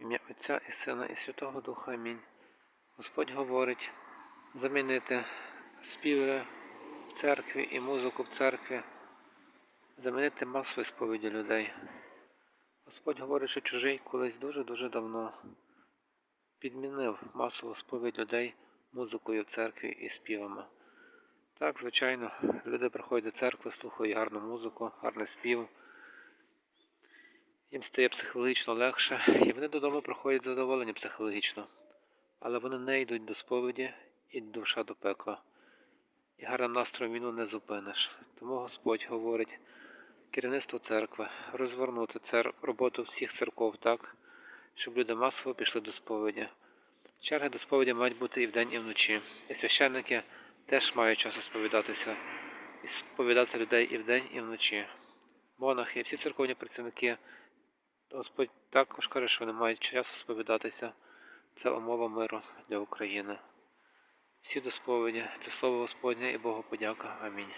Ім'я Отця і Сина і Святого Духа. Амінь. Господь говорить замінити співи в церкві і музику в церкві, замінити масові сповіді людей. Господь говорить, що чужий колись дуже-дуже давно підмінив масову сповідь людей музикою в церкві і співами. Так, звичайно, люди приходять до церкви, слухають гарну музику, гарний спів. Їм стає психологічно легше, і вони додому приходять задоволені психологічно. Але вони не йдуть до сповіді і душа до пекла. І гарним настроєм війну не зупиниш. Тому Господь говорить керівництво церкви розвернути цер... роботу всіх церков так, щоб люди масово пішли до сповіді. Черги до сповіді мають бути і вдень, і вночі. І священники теж мають час сповідатися і сповідати людей і вдень, і вночі. Монахи, всі церковні працівники, Господь також каже, що вони мають часу сповідатися. Це умова миру для України. Всі до сповіді, це слово Господнє і Богу подяка. Амінь.